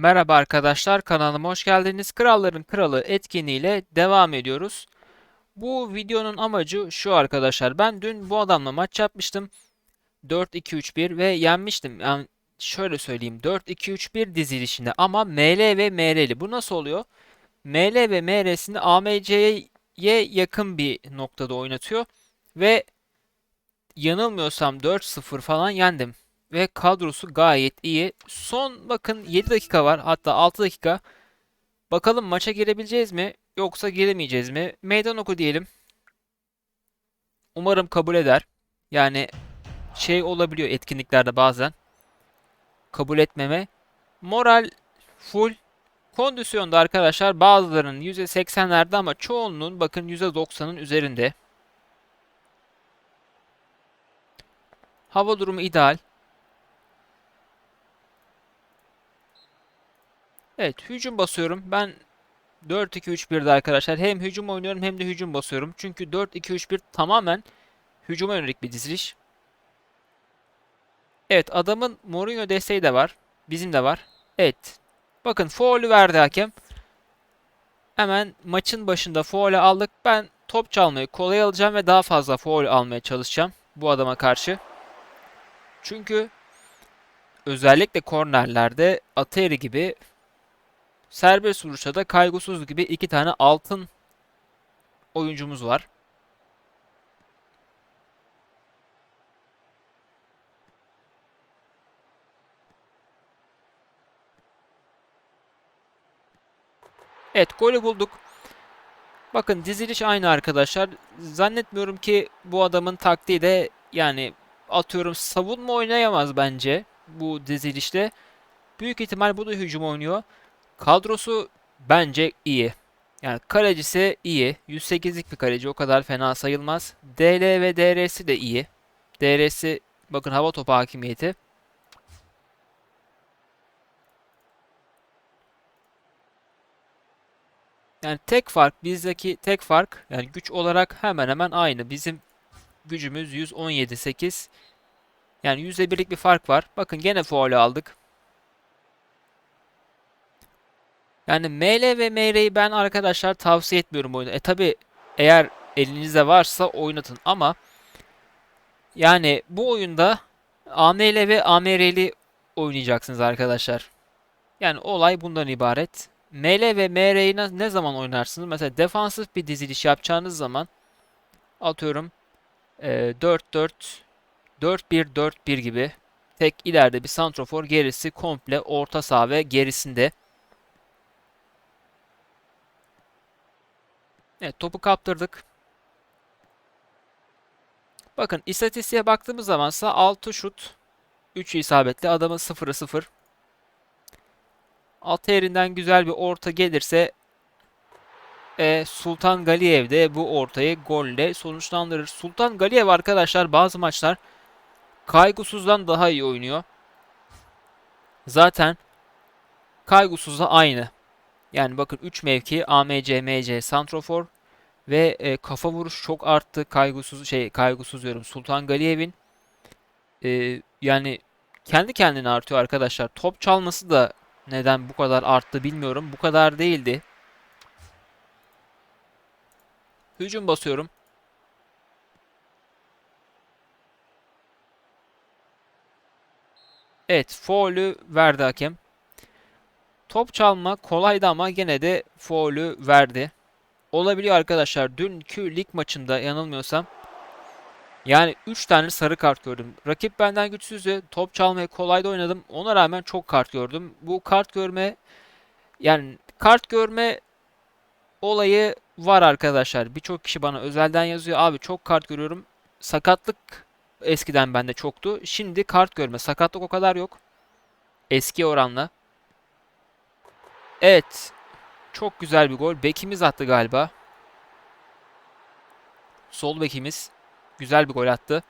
Merhaba arkadaşlar, kanalıma hoş geldiniz. Kralların Kralı etkinliğiyle devam ediyoruz. Bu videonun amacı şu arkadaşlar. Ben dün bu adamla maç yapmıştım. 4-2-3-1 ve yenmiştim. Yani şöyle söyleyeyim. 4-2-3-1 dizilişinde ama ML ve MR'li. Bu nasıl oluyor? ML ve MR'sini AMC'ye yakın bir noktada oynatıyor. Ve yanılmıyorsam 4-0 falan yendim ve kadrosu gayet iyi. Son bakın 7 dakika var hatta 6 dakika. Bakalım maça girebileceğiz mi yoksa giremeyeceğiz mi? Meydan oku diyelim. Umarım kabul eder. Yani şey olabiliyor etkinliklerde bazen. Kabul etmeme. Moral full. Kondisyonda arkadaşlar bazılarının %80'lerde ama çoğunluğun bakın %90'ın üzerinde. Hava durumu ideal. Evet, hücum basıyorum. Ben 4-2-3-1'de arkadaşlar hem hücum oynuyorum hem de hücum basıyorum. Çünkü 4-2-3-1 tamamen hücuma yönelik bir diziliş. Evet, adamın Mourinho desteği de var. Bizim de var. Evet. Bakın faulü verdi hakem. Hemen maçın başında faulü aldık. Ben top çalmayı kolay alacağım ve daha fazla faul almaya çalışacağım bu adama karşı. Çünkü özellikle kornerlerde Ateri gibi Serbest vuruşta da kaygısız gibi iki tane altın oyuncumuz var. Evet golü bulduk. Bakın diziliş aynı arkadaşlar. Zannetmiyorum ki bu adamın taktiği de yani atıyorum savunma oynayamaz bence bu dizilişte. Büyük ihtimal bu da hücum oynuyor. Kadrosu bence iyi. Yani kalecisi iyi. 108'lik bir kaleci o kadar fena sayılmaz. DL ve DR'si de iyi. DR'si bakın hava topu hakimiyeti. Yani tek fark bizdeki tek fark yani güç olarak hemen hemen aynı. Bizim gücümüz 117.8. Yani %1'lik bir fark var. Bakın gene faul aldık. Yani ML ve MR'yi ben arkadaşlar tavsiye etmiyorum oyunu. E tabi eğer elinizde varsa oynatın ama yani bu oyunda AML ve AMR'li oynayacaksınız arkadaşlar. Yani olay bundan ibaret. ML ve MR'yi ne zaman oynarsınız? Mesela defansif bir diziliş yapacağınız zaman atıyorum 4-4 4-1-4-1 gibi tek ileride bir santrofor gerisi komple orta saha ve gerisinde Evet topu kaptırdık. Bakın istatistiğe baktığımız zamansa 6 şut 3 isabetli adamın 0'ı 0. Altı yerinden güzel bir orta gelirse e, Sultan Galiyev de bu ortayı golle sonuçlandırır. Sultan Galiyev arkadaşlar bazı maçlar Kaygısız'dan daha iyi oynuyor. Zaten Kaygısız'la aynı. Yani bakın 3 mevki AMC, MC, Santrofor ve e, kafa vuruş çok arttı. Kaygısız şey kaygısız diyorum. Sultan Galiyev'in e, yani kendi kendine artıyor arkadaşlar. Top çalması da neden bu kadar arttı bilmiyorum. Bu kadar değildi. Hücum basıyorum. Evet, faulü verdi hakem. Top çalma kolaydı ama gene de faulü verdi. Olabiliyor arkadaşlar. Dünkü lig maçında yanılmıyorsam yani 3 tane sarı kart gördüm. Rakip benden güçsüzdü. Top çalmayı kolayda oynadım. Ona rağmen çok kart gördüm. Bu kart görme yani kart görme olayı var arkadaşlar. Birçok kişi bana özelden yazıyor. Abi çok kart görüyorum. Sakatlık eskiden bende çoktu. Şimdi kart görme. Sakatlık o kadar yok. Eski oranla. Evet. Çok güzel bir gol. Bekimiz attı galiba. Sol bekimiz. Güzel bir gol attı.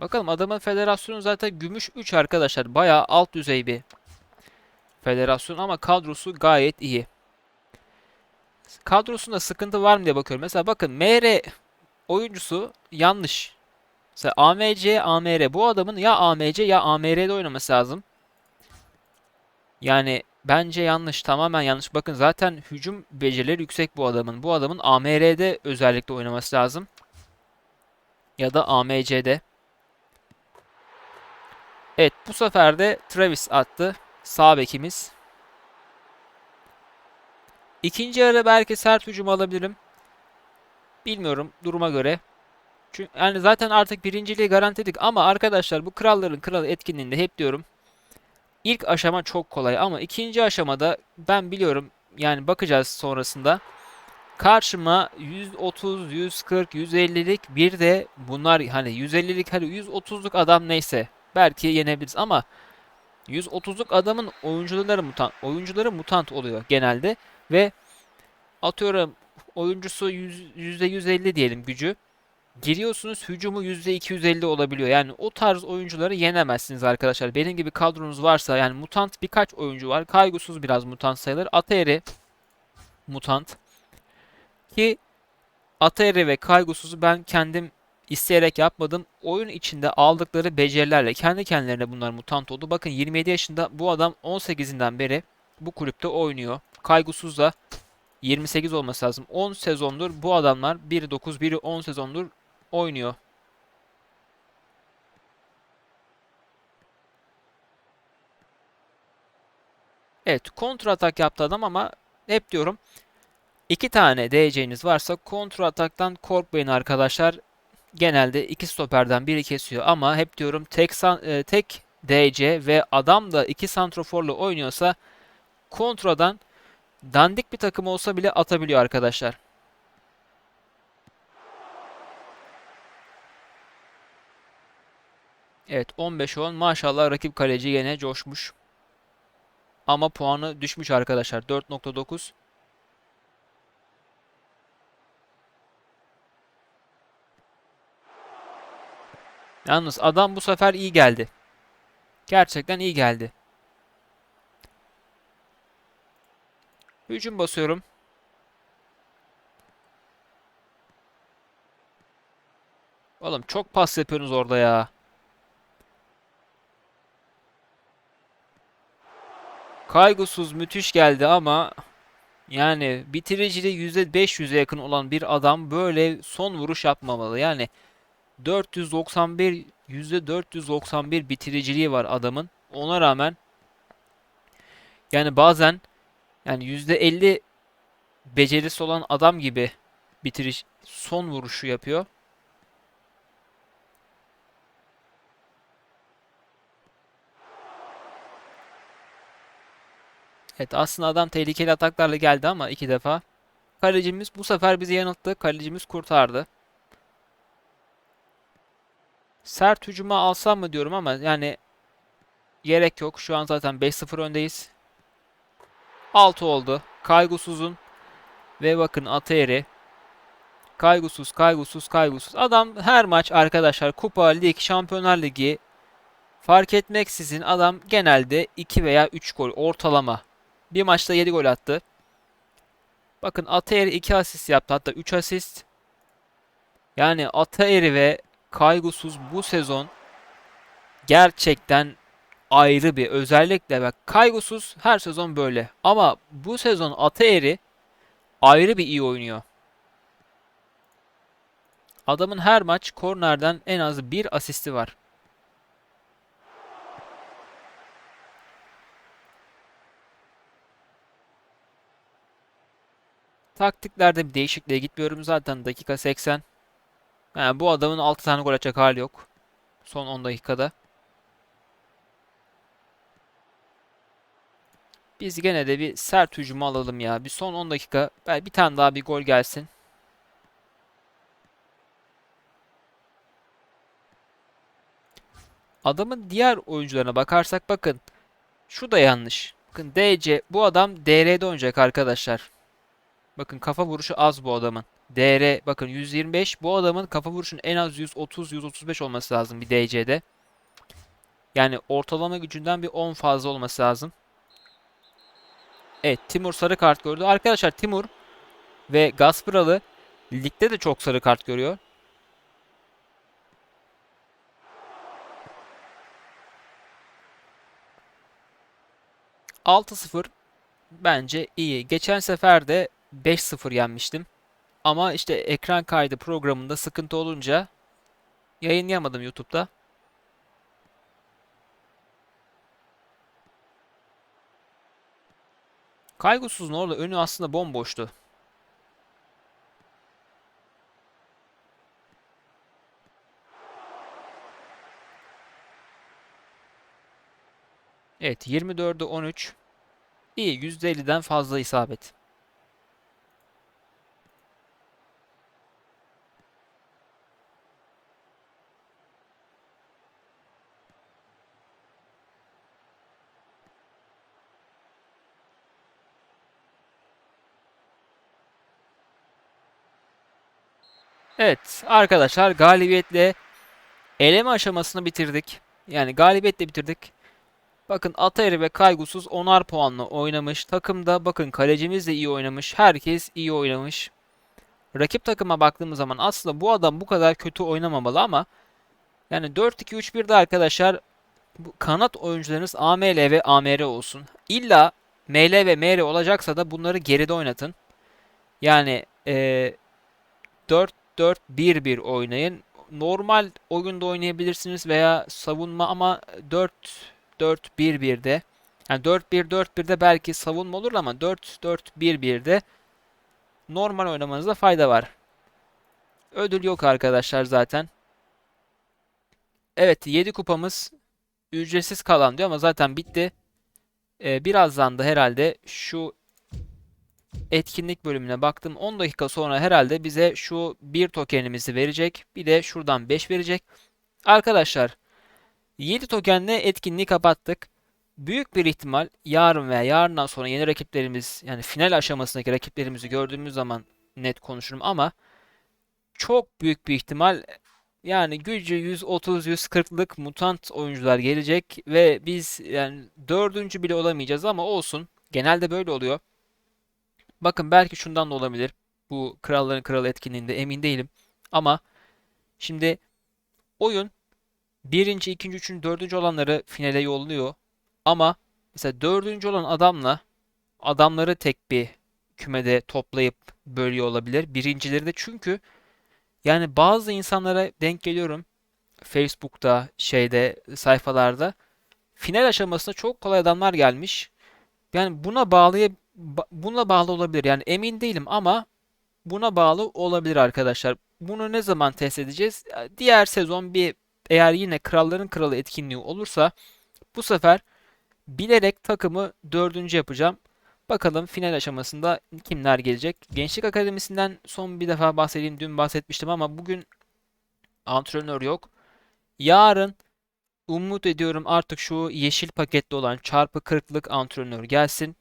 Bakalım adamın federasyonu zaten gümüş 3 arkadaşlar. Bayağı alt düzey bir federasyon ama kadrosu gayet iyi. Kadrosunda sıkıntı var mı diye bakıyorum. Mesela bakın MR oyuncusu yanlış. Mesela AMC, AMR. Bu adamın ya AMC ya AMR'de oynaması lazım. Yani bence yanlış. Tamamen yanlış. Bakın zaten hücum becerileri yüksek bu adamın. Bu adamın AMR'de özellikle oynaması lazım. Ya da AMC'de. Evet bu sefer de Travis attı. Sağ bekimiz. İkinci yarı belki sert hücum alabilirim. Bilmiyorum duruma göre. Çünkü yani zaten artık birinciliği garantiledik ama arkadaşlar bu kralların kralı etkinliğinde hep diyorum. İlk aşama çok kolay ama ikinci aşamada ben biliyorum yani bakacağız sonrasında. Karşıma 130, 140, 150'lik bir de bunlar hani 150'lik hadi 130'luk adam neyse belki yenebiliriz ama 130'luk adamın oyuncuları mutant oyuncuları mutant oluyor genelde ve atıyorum oyuncusu %150 diyelim gücü. Giriyorsunuz hücumu %250 olabiliyor. Yani o tarz oyuncuları yenemezsiniz arkadaşlar. Benim gibi kadronuz varsa yani mutant birkaç oyuncu var. Kaygısız biraz mutant sayılır. Ateri mutant. Ki Ateri ve Kaygısız'ı ben kendim isteyerek yapmadım. Oyun içinde aldıkları becerilerle kendi kendilerine bunlar mutant oldu. Bakın 27 yaşında bu adam 18'inden beri bu kulüpte oynuyor. Kaygısız da 28 olması lazım. 10 sezondur bu adamlar biri 9 biri 10 sezondur oynuyor. Evet kontra atak yaptı adam ama hep diyorum iki tane DC'niz varsa kontra ataktan korkmayın arkadaşlar. Genelde iki stoperden biri kesiyor ama hep diyorum tek e, tek DC ve adam da iki santroforla oynuyorsa kontradan dandik bir takım olsa bile atabiliyor arkadaşlar. Evet 15-10 maşallah rakip kaleci yine coşmuş. Ama puanı düşmüş arkadaşlar 4.9. Yalnız adam bu sefer iyi geldi. Gerçekten iyi geldi. Hücum basıyorum. Oğlum çok pas yapıyorsunuz orada ya. Kaygısız müthiş geldi ama yani bitiriciliği %500'e yakın olan bir adam böyle son vuruş yapmamalı. Yani 491 %491 bitiriciliği var adamın. Ona rağmen yani bazen yani %50 becerisi olan adam gibi bitiriş son vuruşu yapıyor. Evet aslında adam tehlikeli ataklarla geldi ama iki defa. Kalecimiz bu sefer bizi yanılttı. Kalecimiz kurtardı. Sert hücuma alsam mı diyorum ama yani gerek yok. Şu an zaten 5-0 öndeyiz. 6 oldu. Kaygusuzun ve bakın Ateri kaygusuz, kaygusuz, kaygusuz. Adam her maç arkadaşlar Kupa Lig, Şampiyonlar Ligi fark etmeksizin adam genelde 2 veya 3 gol ortalama bir maçta 7 gol attı. Bakın Ataeri 2 asist yaptı. Hatta 3 asist. Yani Ataeri ve Kaygusuz bu sezon gerçekten ayrı bir özellikle bak Kaygusuz her sezon böyle. Ama bu sezon Ataeri ayrı bir iyi oynuyor. Adamın her maç kornerden en az bir asisti var. Taktiklerde bir değişikliğe gitmiyorum. Zaten dakika 80. Yani bu adamın 6 tane gol atacak hali yok. Son 10 dakikada. Biz gene de bir sert hücumu alalım ya. Bir son 10 dakika. Bir tane daha bir gol gelsin. Adamın diğer oyuncularına bakarsak bakın. Şu da yanlış. Bakın DC bu adam DR'de oynayacak arkadaşlar. Bakın kafa vuruşu az bu adamın. DR bakın 125. Bu adamın kafa vuruşun en az 130-135 olması lazım bir DC'de. Yani ortalama gücünden bir 10 fazla olması lazım. Evet Timur sarı kart gördü. Arkadaşlar Timur ve Gaspıralı ligde de çok sarı kart görüyor. ...6-0 bence iyi. Geçen sefer de 5-0 yenmiştim. Ama işte ekran kaydı programında sıkıntı olunca yayınlayamadım YouTube'da. Kaygısız'ın orada önü aslında bomboştu. Evet 24'e 13. İyi %50'den fazla isabet. Evet arkadaşlar galibiyetle eleme aşamasını bitirdik. Yani galibiyetle bitirdik. Bakın Atayri ve Kaygusuz 10'ar puanla oynamış. Takımda bakın kalecimiz de iyi oynamış. Herkes iyi oynamış. Rakip takıma baktığımız zaman aslında bu adam bu kadar kötü oynamamalı ama yani 4-2-3-1'de arkadaşlar bu kanat oyuncularınız AML ve AMR olsun. İlla ML ve MR olacaksa da bunları geride oynatın. Yani e, 4-4-1-1 oynayın. Normal oyunda oynayabilirsiniz veya savunma ama 4 4-1-1'de yani 4-1-4-1'de belki savunma olur ama 4-4-1-1'de normal oynamanızda fayda var. Ödül yok arkadaşlar zaten. Evet 7 kupamız ücretsiz kalan diyor ama zaten bitti. Ee, birazdan da herhalde şu etkinlik bölümüne baktım. 10 dakika sonra herhalde bize şu bir tokenimizi verecek. Bir de şuradan 5 verecek. Arkadaşlar 7 tokenle etkinliği kapattık. Büyük bir ihtimal yarın veya yarından sonra yeni rakiplerimiz yani final aşamasındaki rakiplerimizi gördüğümüz zaman net konuşurum ama çok büyük bir ihtimal yani gücü 130-140'lık mutant oyuncular gelecek ve biz yani dördüncü bile olamayacağız ama olsun. Genelde böyle oluyor. Bakın belki şundan da olabilir. Bu Kralların Kralı etkinliğinde emin değilim. Ama şimdi oyun birinci, ikinci, üçüncü, dördüncü olanları finale yolluyor. Ama mesela dördüncü olan adamla adamları tek bir kümede toplayıp bölüyor olabilir. Birincileri de çünkü yani bazı insanlara denk geliyorum. Facebook'ta, şeyde, sayfalarda final aşamasında çok kolay adamlar gelmiş. Yani buna bağlı buna bağlı olabilir. Yani emin değilim ama buna bağlı olabilir arkadaşlar. Bunu ne zaman test edeceğiz? Diğer sezon bir eğer yine Kralların Kralı etkinliği olursa bu sefer bilerek takımı dördüncü yapacağım. Bakalım final aşamasında kimler gelecek. Gençlik Akademisi'nden son bir defa bahsedeyim. Dün bahsetmiştim ama bugün antrenör yok. Yarın umut ediyorum artık şu yeşil paketli olan çarpı 40'lık antrenör gelsin.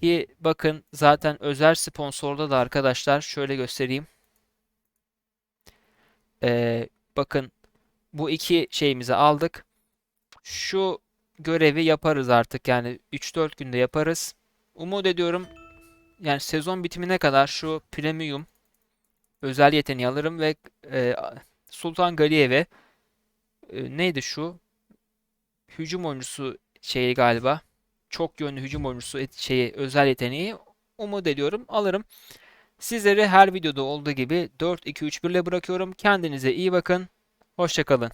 Ki bakın zaten özel sponsorda da arkadaşlar şöyle göstereyim. Ee, bakın bu iki şeyimizi aldık. Şu görevi yaparız artık yani 3-4 günde yaparız. Umut ediyorum yani sezon bitimine kadar şu premium özel yeteneği alırım ve e, Sultan Galiyev'e e, neydi şu hücum oyuncusu şeyi galiba çok yönlü hücum oyuncusu şeyi özel yeteneği umut ediyorum alırım. Sizleri her videoda olduğu gibi 4-2-3-1 ile bırakıyorum. Kendinize iyi bakın. Hoşçakalın.